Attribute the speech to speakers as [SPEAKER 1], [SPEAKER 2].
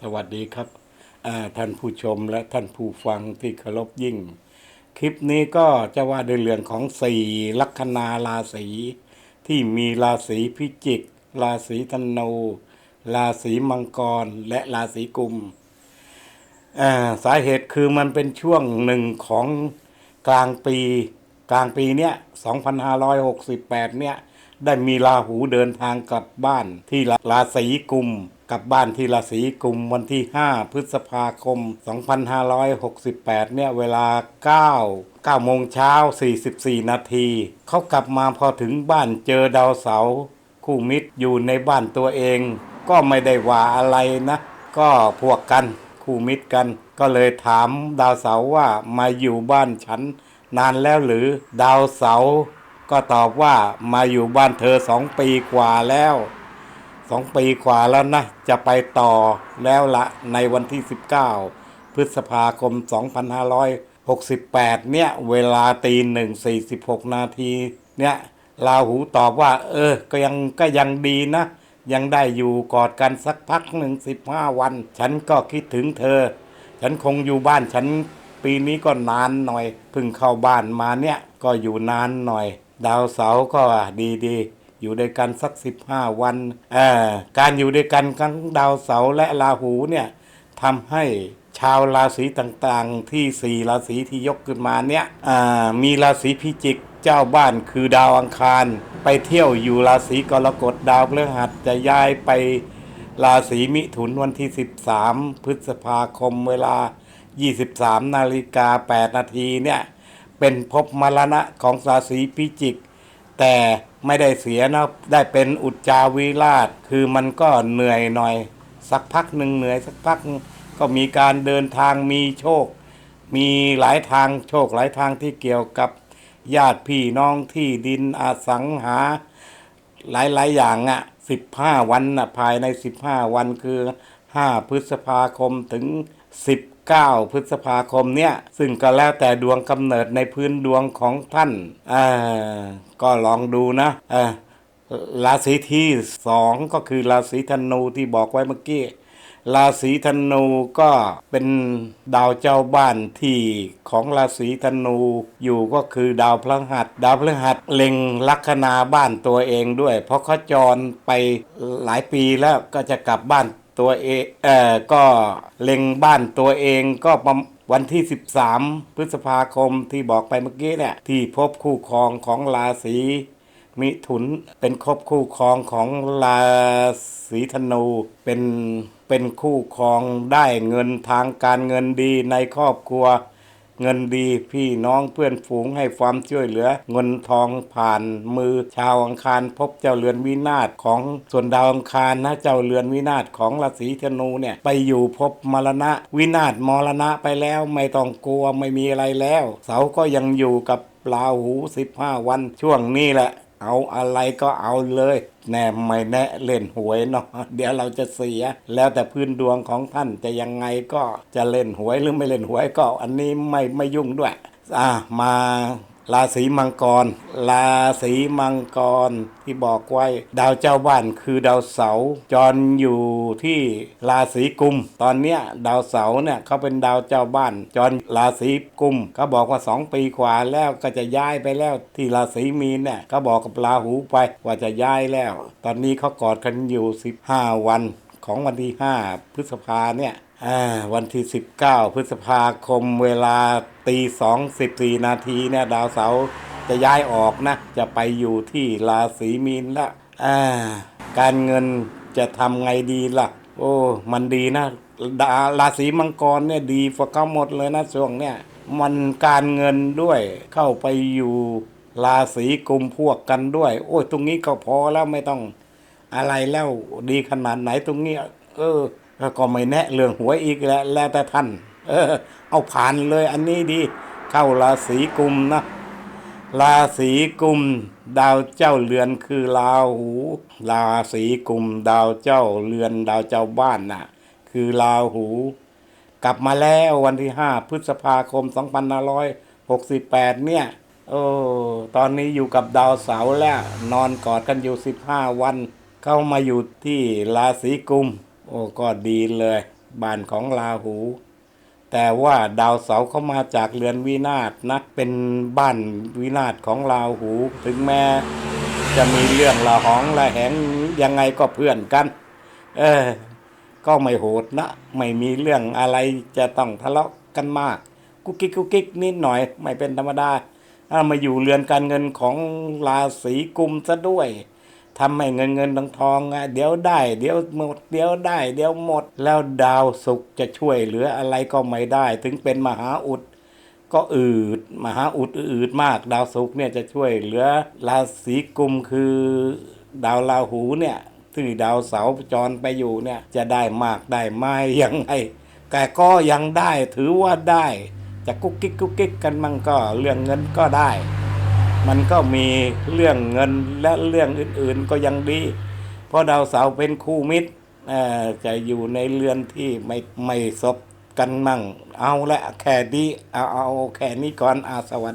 [SPEAKER 1] สวัสดีครับท่านผู้ชมและท่านผู้ฟังที่เคารพยิ่ง คลิปนี้ก็จะว่าในเรื่องของสี่ลัคนาราศีที่มีราศีพิจิก ราศีธนูราศีมังกร และราศีกุมสาเหตุคือมันเป็นช่วงหนึ่งของกลางปีกลางปีเนี้ย 2568 เนี่ย ได้มีราหูเดินทางกลับบ้านที่ราศีกุม กลับบ้านที่ราศีกุมวันที่ 5 พฤษภาคม 2568 เนี่ย เวลา 9 9โมงเช้า 44 นาที เขากลับมาพอถึงบ้านเจอดาวเสา คู่มิตรอยู่ในบ้านตัวเอง ก็ไม่ได้ว่าอะไรนะ ก็พวกกันคู่มิตรกัน ก็เลยถามดาวเสาว่ามาอยู่บ้านฉัน นานแล้วหรือดาวเสา ก็ตอบว่ามาอยู่บ้านเธอสองปีกว่าแล้ว สองปีกว่าแล้วนะ จะไปต่อแล้วละในวันที่ 19 พฤษภาคม 2568 เนี่ย เวลาตีหนึ่งสี่สิบหกนาทีเนี่ยลาหูตอบว่า เออ ก็ยังก็ยังดีนะ ยังได้อยู่กอดกันสักพักหนึ่งสิบห้าวัน ฉันก็คิดถึงเธอ ฉันคงอยู่บ้านฉันปีนี้ก็นานหน่อยเพิ่งเข้าบ้านมาเนี่ย ก็อยู่นานหน่อย ดาวเสาร์ก็ดีดี อยู่ด้วยกันสักสิบห้าวันอ่อการอยู่ด้วยกันของดาวเสาร์และราหูเนี่ยทำให้ชาวราศีต่างๆ ที่สี่ราศีที่ยกขึ้นมาเนี่ยอ่ามีราศีพิจิกเจ้าบ้านคือดาวอังคาร ไปเที่ยวอยู่ราศีกรกฎดาวพฤหัสจะย้ายไปราศีมิถุนวันที่ 13 พฤษภาคมเวลา 23 นาฬิกา 8 นาทีเนี่ย เป็นภพมรณะของราศีพิจิก แต่ไม่ได้เสียนะ ได้เป็นอุจจาวิราช คือมันก็เหนื่อยหน่อย สักพักหนึ่งเหนื่อยสักพักก็มีการเดินทางมีโชค มีหลายทางโชคหลายทางที่เกี่ยวกับญาติพี่น้องที่ดินอสังหา หลายๆอย่างอะสิบห้าวันอะภายในสิบห้าวันคือห้าพฤษภาคมถึงสิบ เก้าพฤษภาคมเนี่ย ซึ่งก็แล้วแต่ดวงกำเนิดในพื้นดวงของท่านอ่าก็ลองดูนะอ่าราศีที่สองก็คือราศีธนูที่บอกไว้เมื่อกี้ราศีธนูก็เป็นดาวเจ้าบ้านที่ของราศีธนูอยู่ก็คือดาวพฤหัส ดาวพฤหัสเล็งลัคนาบ้านตัวเองด้วย เพราะเขาจรไปหลายปีแล้วก็จะกลับบ้าน ตัวเองเออก็เล็งบ้านตัวเองก็ประวันที่ 13 พฤษภาคมที่บอกไปเมื่อกี้เนี่ยที่พบคู่ครองของราศีมิถุนเป็นครบคู่ครองของราศีธนูเป็นเป็นคู่ครองได้เงินทางการเงินดีในครอบครัว เงินดีพี่น้องเพื่อนฝูงให้ความช่วยเหลือ เงินทองผ่านมือชาวอังคารพบเจ้าเรือนวินาศของส่วนดาวอังคารนะเจ้าเรือนวินาศของราศีธนูเนี่ยไปอยู่พบมรณะ วินาศมรณะไปแล้วไม่ต้องกลัวไม่มีอะไรแล้ว เสาก็ยังอยู่กับลาหู 15 วันช่วงนี้แหละ เอาอะไรก็เอาเลยแน่ไม่แน่เล่นหวยเนาะเดี๋ยวเราจะเสีย แล้วแต่พื้นดวงของท่านจะยังไงก็จะเล่นหวยหรือไม่เล่นหวยก็อันนี้ไม่ไม่ยุ่งด้วย อะมา ราศีมังกร ราศีมังกรที่บอกไว้ ดาวเจ้าบ้านคือดาวเสาร์จรอยู่ที่ราศีกุม ตอนเนี้ยดาวเสาร์เนี่ยเขาเป็นดาวเจ้าบ้าน จรราศีกุมเขาบอกว่าสองปีกว่าแล้วก็จะย้ายไปแล้วที่ราศีมีนเนี่ยเขาบอกกับราหูไปว่าจะย้ายแล้ว ตอนนี้เขากอดกันอยู่ 15 วัน ของวันที่ 5 พฤษภาเนี่ยอ่าวันที่ 19 พฤษภาคมเวลาตีสองสิบสี่นาทีเนี่ยดาวเสาร์จะย้ายออกนะ จะไปอยู่ที่ราศีมีนละอ่าการเงินจะทำไงดีล่ะ โอ้ มันดีนะดาราศีมังกรเนี่ยดีกว่าเขาหมดเลยนะช่วงเนี่ยมันการเงินด้วยเข้าไปอยู่ราศีกุมพวกกันด้วย โอ้ยตรงนี้ก็พอแล้วไม่ต้อง อะไรแล้วดีขนาดไหนตรงนี้ เออ ก็ไม่แนะเรื่องหวยอีกแล้วแล้วแต่ท่าน เออ เอาผ่านเลยอันนี้ดี เข้าราศีกุมนะราศีกุม ดาวเจ้าเรือนคือราหูราศีกุม ดาวเจ้าเรือน ดาวเจ้าบ้านน่ะ คือราหู กลับมาแล้ววันที่5พฤษภาคม2568เนี่ยโอ้ตอนนี้อยู่กับดาวเสาร์แล้ว นอนกอดกันอยู่15วัน เข้ามาอยู่ที่ราศีกุม โอ้ก็ดีเลยบ้านของราหู แต่ว่าดาวเสาร์เข้ามาจากเรือนวินาศนะเป็นบ้านวินาศของราหู ถึงแม้จะมีเรื่องละหองละแหงยังไงก็เพื่อนกัน เออ ก็ไม่โหดนะ ไม่มีเรื่องอะไรจะต้องทะเลาะกันมาก กุ๊กกิ๊กกุ๊กกิ๊กนิดหน่อย ไม่เป็นธรรมดาถ้ามาอยู่เรือนการเงินของราศีกุมซะด้วย ทำให้เงินเงินทองทองอะเดี๋ยวได้ เดี๋ยวหมดเดี๋ยวได้ เดี๋ยวหมด แล้วดาวศุกร์จะช่วยเหลืออะไรก็ไม่ได้ ถึงเป็นมหาอุด ก็อืดมหาอุดอืดมาก ดาวศุกร์เนี่ยจะช่วยเหลือราศีกุมคือ ดาวราหูเนี่ยที่ดาวเสาจรไปอยู่เนี่ยจะได้มากได้ไม่ยังไงแต่ก็ยังได้ถือว่าได้ จะกุ๊กกิ๊กกุ๊กกิ๊กกันมั่งก็เรื่องเงินก็ได้ มันก็มีเรื่องเงินและเรื่องอื่นๆก็ยังดี เพราะดาวเสาร์เป็นคู่มิตรจะอยู่ในเรือนที่ไม่ไม่ซบกันมั่ง เอาละแค่ดีเอาเอาแค่นี้ก่อนอาสวัสดี